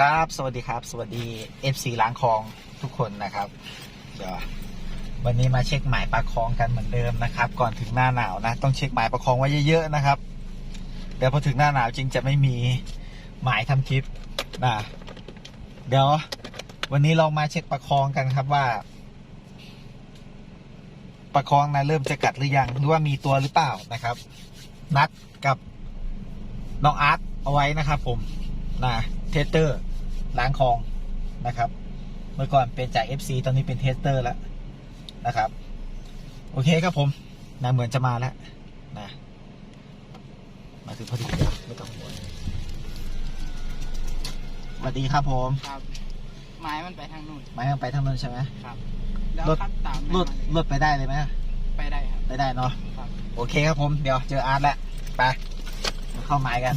ครับ สวัสดีครับ สวัสดี FC ล้างคลองทุกคนนะครับ เดี๋ยววันนี้มาเช็คหมายปลาคลองกันเหมือนเดิมนะครับ ก่อนถึงหน้าหนาวนะ ต้องเช็คหมายปลาคลองไว้เยอะๆนะครับ เดี๋ยวพอถึงหน้าหนาวจริงจะไม่มีหมายทำคลิปนะเดี๋ยววันนี้เรามาเช็คปลาคลองกันครับว่าปลาคลองนะเริ่มจะกัดหรือยังหรือว่ามีตัวหรือเปล่านะครับ นัดกับน้องอาร์ตเอาไว้นะครับ ผมนะ เทสเตอร์ล้างคลองนะครับ เมื่อก่อนเป็นจาก FC ตอนนี้เป็นเทสเตอร์แล้วนะครับ โอเคครับผมนะเหมือนจะมาแล้วนะมาถึงพอดีไม่ต้องห่วงสวัสดีครับผมครับ ไม้มันไปทางนู่นไม่ต้องไปทางนู้นใช่ไหมครับแล้วรถคัดตามรถรถไปได้เลยไหมไปได้ครับไปได้เนาะครับโอเคครับผมเดี๋ยวเจออาร์ตแล้วไปมาเข้าหมายกัน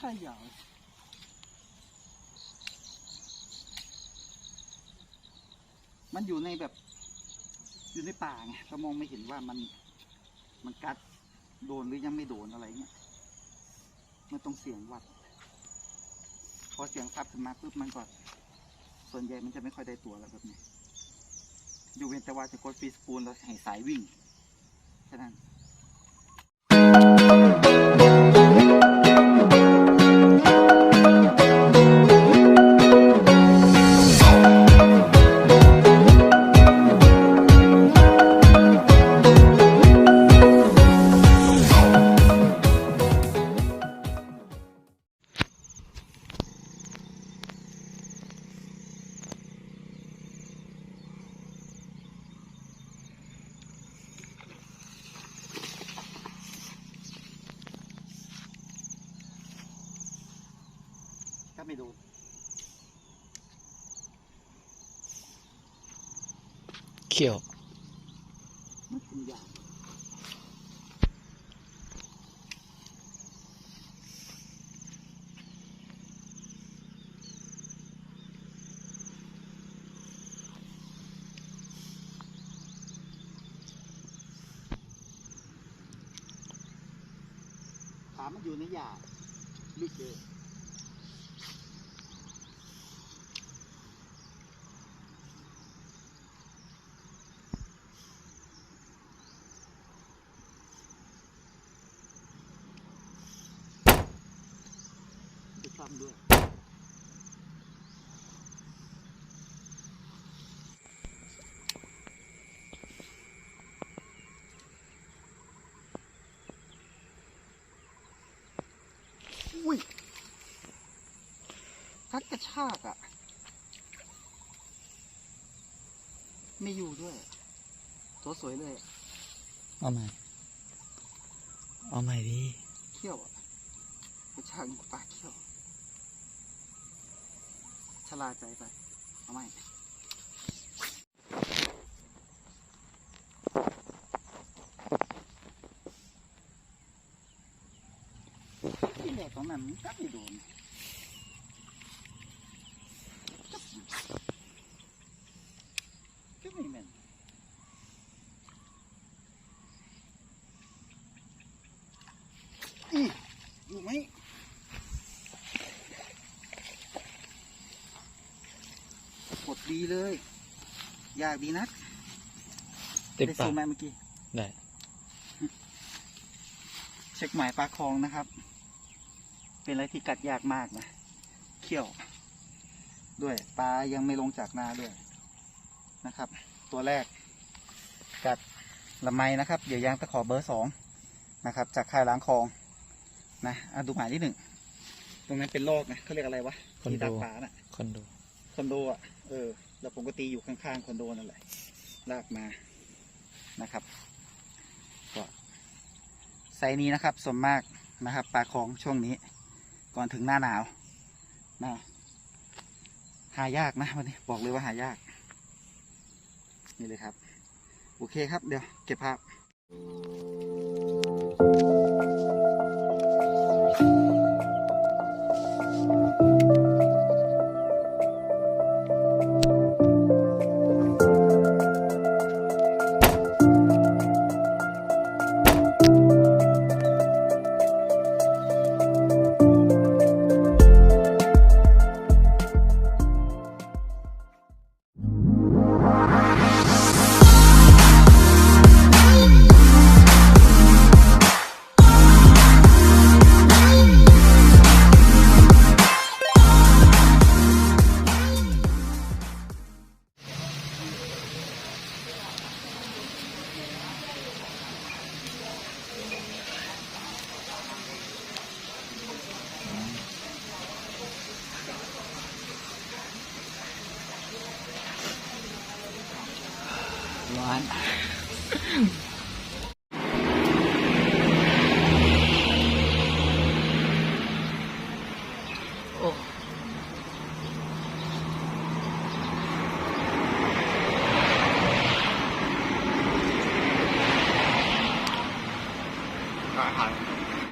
รักชายใหญ่มันอยู่ในแบบอยู่ในป่าไงเรามองไม่เห็นว่ามันมันกัดโดนหรือยังไม่โดนอะไรเงี้ยมันต้องเสียงวัด พอเสียงพับขึ้นมาปุ๊บมันก็ส่วนใหญ่มันจะไม่ค่อยได้ตัวแล้วแบบนี้ อยู่เว้นแต่ว่าจะกดฟีสปูลแล้วให้สายวิ่งแค่นั้น ก็ไม่โดนเขียวมันเป็นยางขามันอยู่ในหยาลึกเลย ซ่อมด้วยอุ้ยพัดกระชากอะ่ะ ไม่อยู่ด้วย ตัวสวยเลยอะเอาใหม่ เอาใหม่ดิเขี้ยวอะกระชากปากเขี้ยว ชลาใจไป เอาไม่ที่แรกของมันก็ไม่โดนก็ไม่แม่นอีอยู่ไหมก ดดีเลย อยากดีนักเต็มได้ปาซูกมไหมเมื่อกี้ ได้เช็คหมายปลาคลองนะครับ เป็นอะไรที่กัดยากมากนะ เขี้ยว ด้วยปลายังไม่ลงจากนาด้วยนะครับ ตัวแรก กัดละไมนะครับเหยื่อยางตะขอเบอร์สองนะครับ จากค่ายล้างคลองนะอะดูหมายที่หนึ่งตรงนั้นเป็นโลกนะเขาเรียกอะไรวะคอนโดที่ดาดฟ้าน่ะ คอนโด คอนโดอะเออแล้วผมก็ตีอยู่ข้างๆคอนโดนั่นแหละลากมานะครับก็ไซนี้นะครับส่วนมากนะครับปลาของช่วงนี้ ก่อนถึงหน้าหนาวนะหายากนะวันนี้บอกเลยว่าหายาก นี่เลยครับ โอเคครับเดี๋ยวเก็บภาพ One. oh.